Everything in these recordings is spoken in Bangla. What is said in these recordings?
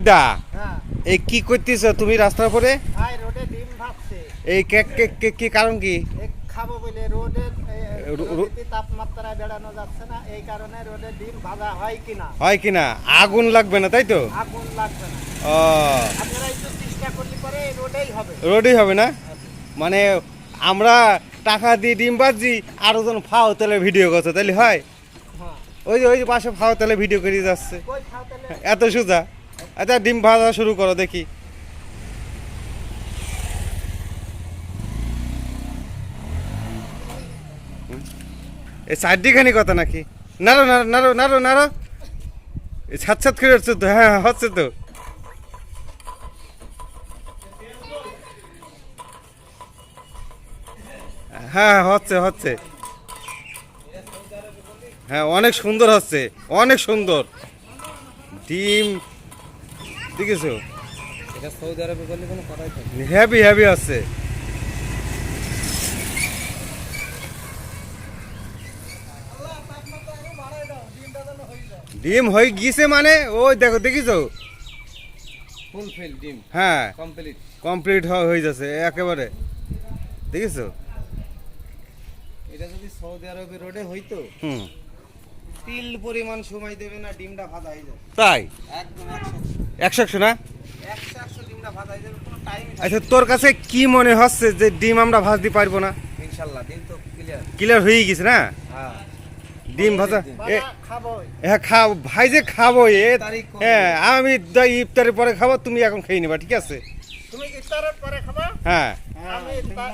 দা এই কি করতেছ তুমি রাস্তার পরে এই কে কে- কে- কারণ কি? খাব বলে রোডে রো- রো- বেড়ানো যাচ্ছে না এই কারণে রোডে ডিম ভাজা হয় কিনা? হয় কিনা? আগুন লাগবে না তাই তো? আগুন লাগবে না। ও। আপনারা একটু চেষ্টা করলে পরে হবে। রোডই হবে না? মানে আমরা টাকা দিয়ে ডিম বাজি আরও জন ফাও তেলে ভিডিও করছে তাহলে হয়? হ্যাঁ। ওই যে ওই যে পাশে ফাও তেলে ভিডিও করে যাচ্ছে। এত সোজা? আচ্ছা ডিম ভাজা শুরু করো দেখি। চারটিখানি কথা নাকি? নারো নারো নারো নারো এই ছাত ছাত করে হচ্ছে তো? হ্যাঁ হ্যাঁ, হচ্ছে তো। হ্যাঁ হ্যাঁ, হচ্ছে হচ্ছে। হ্যাঁ অনেক সুন্দর হচ্ছে অনেক সুন্দর। ডিম দেখেছ? এটা সৌদি আরবে করলে কোনো কথাই থাকে হ্যাভি হ্যাভি আছে। ডিম হয়ে গিয়েছে মানে? ওই দেখো দেখিছো? ফুলফিল ডিম। হ্যাঁ। কমপ্লিট কমপ্লিট হয়ে যাচ্ছে একেবারে। দেখিছো? এটা যদি সৌদি আরবে রোডে হইতো হুম। তিল পরিমাণ সময় দেবে না ডিমটা ভাজা হয়ে যাবে। তাই? একদম না? একশো একশো ডিমটা ভাজা হয়ে যাবে কোনো টাইম আচ্ছা তোর কাছে কি মনে হচ্ছে যে ডিম আমরা ভাজতে পারব না? ইনশাল্লাহ ডিম তো ক্লিয়ার ক্লিয়ার হয়ে গেছে না? হ্যাঁ। ডিম ভাজা এ খাব হ্যাঁ খাও ভাই যে খাব এ হ্যাঁ আমি ইফতারের পরে খাব তুমি এখন খেয়ে নিবা ঠিক আছে? তুমি ইফতারের পরে খাবা? হ্যাঁ। আমি ইফতার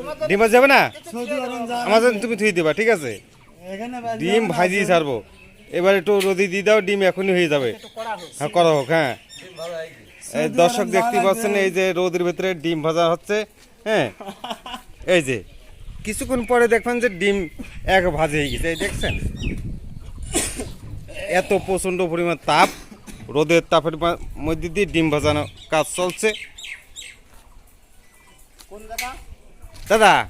তোমার তো ডিম ভাজ যাবে না? সৌদি আরব তুমি থুই দিবা ঠিক আছে? ডিম ভাজি ছাড়বো। এবার একটু রোদি দিয়ে দাও ডিম এখনই হয়ে যাবে। একটু করা হোক। হ্যাঁ করা হোক হ্যাঁ। এই দর্শক দেখতে পাচ্ছেন এই যে রোদের ভিতরে ডিম ভাজা হচ্ছে হ্যাঁ? এই যে কিছুক্ষণ পরে দেখবেন যে ডিম এক ভাজে হয়ে গেছে দেখছেন? এত প্রচণ্ড পরিমাণ তাপ। রোদের তাপের মধ্যে দিয়ে ডিম ভাজানো কাজ চলছে। দাদা?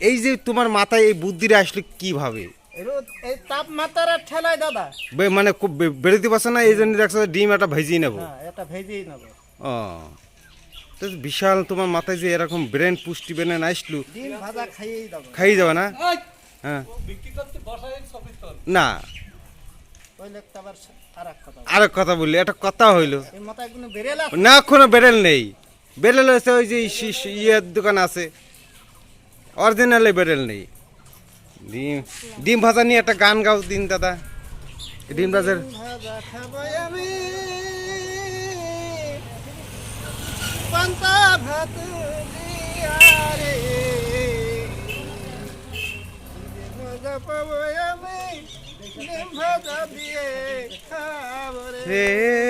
এই যে তোমার মাথায় এই বুদ্ধিটা আসলে কীভাবে রোদ এই তাপমাত্রার ঠেলায় দাদা। বে- মানে খুব বেরোতে পারছে না এই জন্য দেখছ ডিম একটা ভেজিয়ে নেব। হ্যাঁ এটা ভেজেই নেব। ও তো বিশাল তোমার মাথায় যে এরকম ব্রেন পুষ্টি ব্রেন আসলো ডিম ভাজা খাইয়েই দেবো। খাই যাবে না? হ্যাঁ। না আর এক কথা আরেক কথা বললি একটা কথা হইল। না কোনো বেরেল নেই। বেরেল হচ্ছে ওই যে ইয়ের দোকান আছে। অরিজিনালে বেরেল নেই। ডিম ডিম ভাজা নিয়ে একটা গান গাও দিন দাদা। ডিম ভাজার ভাত রে।